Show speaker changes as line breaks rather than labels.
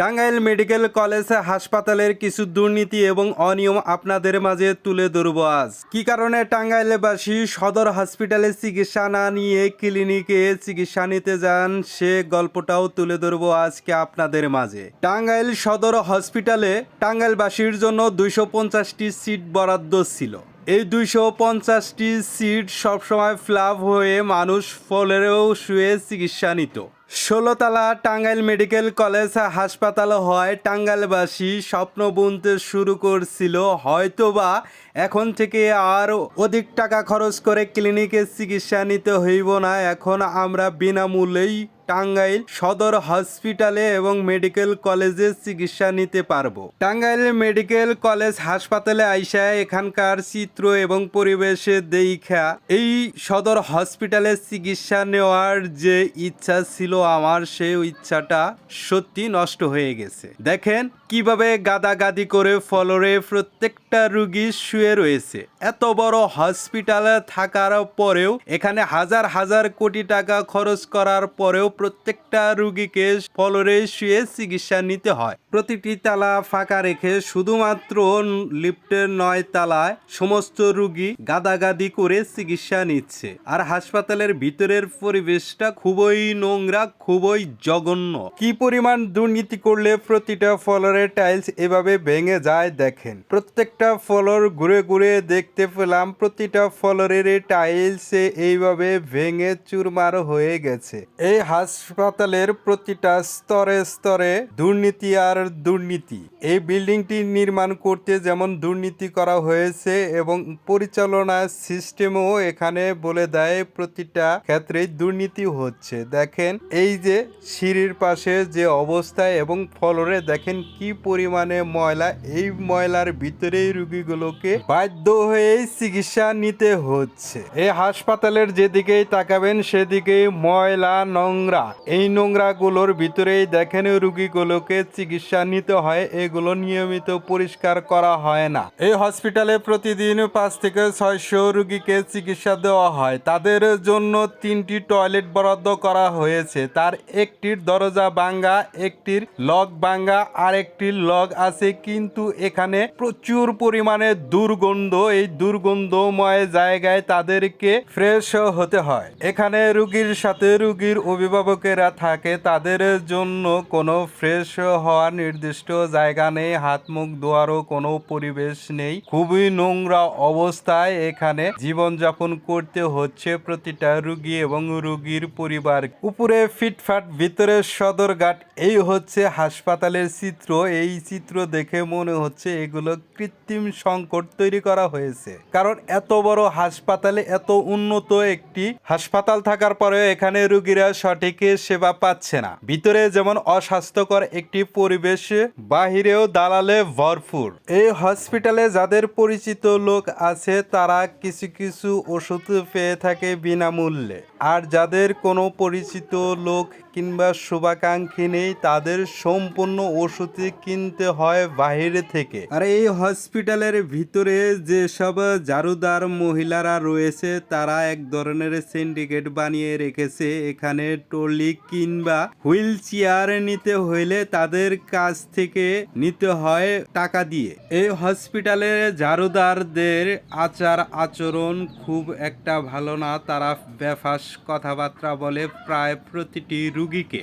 Tangail medical college হাসপাতালের কিছু দুর্নীতি এবং অনিয়ম আপনাদের মাঝে তুলে ধরবো আজ। কি কারণে টাঙ্গাইলবাসী সদর হসপিটালে চিকিৎসা না নিয়ে ক্লিনিকে চিকিৎসা নিতে যান, সে গল্পটাও তুলে ধরবো আজকে আপনাদের মাঝে। টাঙ্গাইল সদর হসপিটালে টাঙ্গাইলবাসীর জন্য দুইশো পঞ্চাশটি সিট বরাদ্দ ছিল। এই দুইশো পঞ্চাশটি সিট সবসময় ফ্লাভ হয়ে মানুষ ফলেরও শুয়ে চিকিৎসা নিত। ষোলোতলা টাঙ্গাইল মেডিকেল কলেজ হাসপাতাল হয় টাঙ্গাইলবাসী স্বপ্ন বুনতে শুরু করছিল। হয়তোবা এখন থেকে আর অধিক টাকা খরচ করে ক্লিনিকে চিকিৎসা নিতে হইব না। এখন আমরা বিনামূল্যেই টাঙ্গাইল সদর হসপিটালে এবং মেডিকেল কলেজে চিকিৎসা নিতে পারব। টাঙ্গাইল মেডিকেল কলেজ হাসপাতালে আইসা এখানকার চিত্র এবং পরিবেশে দেখা এই সদর হসপিটালে চিকিৎসা নেওয়ার যে ইচ্ছা ছিল আমার, সেই ইচ্ছাটা সত্যি নষ্ট হয়ে গেছে। দেখেন কীভাবে গাদাগাদি করে ফলরে প্রত্যেকটা রুগী শুয়ে রয়েছে। এত বড় হসপিটালে থাকার পরেও এখানে হাজার হাজার কোটি টাকা খরচ করার পরেও প্রত্যেকটা রুগীকে ফলরে শুয়ে চিকিৎসা নিতে হয়। প্রতিটি তালা ফাঁকা রেখে শুধুমাত্র লিফটের নয় তালায় সমস্ত রুগী গাদাগাদি করে চিকিৎসা নিচ্ছে। আর হাসপাতালের ভিতরের পরিবেশটা খুবই নোংরা, খুবই জঘন্য। কি পরিমাণ দুর্নীতি করলে প্রতিটা ফলরের টাইলস এভাবে ভেঙে যায় দেখেন। প্রত্যেকটা ফলর ঘুরে ঘুরে দেখতে পেলাম, প্রতিটা ফলরের টাইলস এইভাবে ভেঙে চুরমার হয়ে গেছে। এই হাসপাতালের প্রতিটা স্তরে স্তরে দুর্নীতি আর দুর্নীতি। এই বিল্ডিংটি নির্মাণ করতে যেমন দুর্নীতি করা হয়েছে এবং পরিচালনা সিস্টেমও এখানে বলে দেয় প্রতিটা ক্ষেত্রে দুর্নীতি হচ্ছে। দেখেন, এই যে সিঁড়ির পাশে যে অবস্থায় এবং ফলরে দেখেন কি পরিমাণে ময়লা, এই ময়লার ভিতরেই রুগীগুলোকে বাধ্য হয়ে চিকিৎসা নিতে হচ্ছে। এই হাসপাতালের যেদিকেই তাকাবেন, সেদিকেই ময়লা, নোংরা এই নোংরা গুলোর ভিতরেই দেখেন রুগীগুলোকে চিকিৎসা নিতে হয়, এগুলো নিয়মিত পরিষ্কার করা হয় না। এই হসপিটালে প্রতিদিন পাঁচ থেকে ছয়শো রুগীকে চিকিৎসা দেওয়া হয়। তাদের জন্য তিনটি টয়লেট বরাদ্দ করা হয়েছে। তার একটির দরজা ভাঙ্গা, একটির লক ভাঙ্গা আর একটির লক আছে। কিন্তু এখানে প্রচুর পরিমাণে দুর্গন্ধ। এই দুর্গন্ধময় জায়গায় তাদেরকে ফ্রেশ হতে হয়। এখানে রুগীর সাথে রুগীর অভিভাবকেরা থাকে, তাদের জন্য কোনো ফ্রেশ হওয়ার নির্দিষ্ট জায়গা নেই, হাত মুখ ধোয়ারও কোনো পরিবেশ নেই। খুবই নোংরা অবস্থায় এখানে জীবনযাপন করতে হচ্ছে প্রতিটা রুগী এবং রুগীর পরিবার। উপরে ফিটফাট, ভিতরে সদরঘাট, এই হচ্ছে হাসপাতালের চিত্র। এই চিত্র দেখে মনে হচ্ছে এগুলো কৃত্রিম সংকট তৈরি করা হয়েছে। কারণ এত বড় হাসপাতালে এত উন্নত একটি হাসপাতাল থাকার পরেও এখানে রুগীরা সঠিক সেবা পাচ্ছে না। ভিতরে যেমন অস্বাস্থ্যকর একটি পরিবেশ, বাহিরেও দালালে ভরপুর। এই হসপিটালে যাদের পরিচিত লোক আছে, তারা কিছু কিছু ওষুধ পেয়ে থাকে বিনামূল্যে। আর যাদের কোনো পরিচিত লোক কিংবা শুভাকাঙ্ক্ষী নেই, তাদের সম্পূর্ণ ওষুধ কিনতে হয় বাইরে থেকে। আর এই হসপিটালের ভিতরে যেসব জারুদার মহিলারা রয়েছে, তারা এক ধরনের সিন্ডিকেট বানিয়ে রেখেছে। এখানে ট্রলি কিংবা হুইল চেয়ার নিতে হইলে তাদের কাছ থেকে নিতে হয় টাকা দিয়ে। এই হসপিটালে জারুদারদের আচার আচরণ খুব একটা ভালো না, তারা বেফাস কথাবার্তা বলে প্রায় প্রতিটি রুগীকে।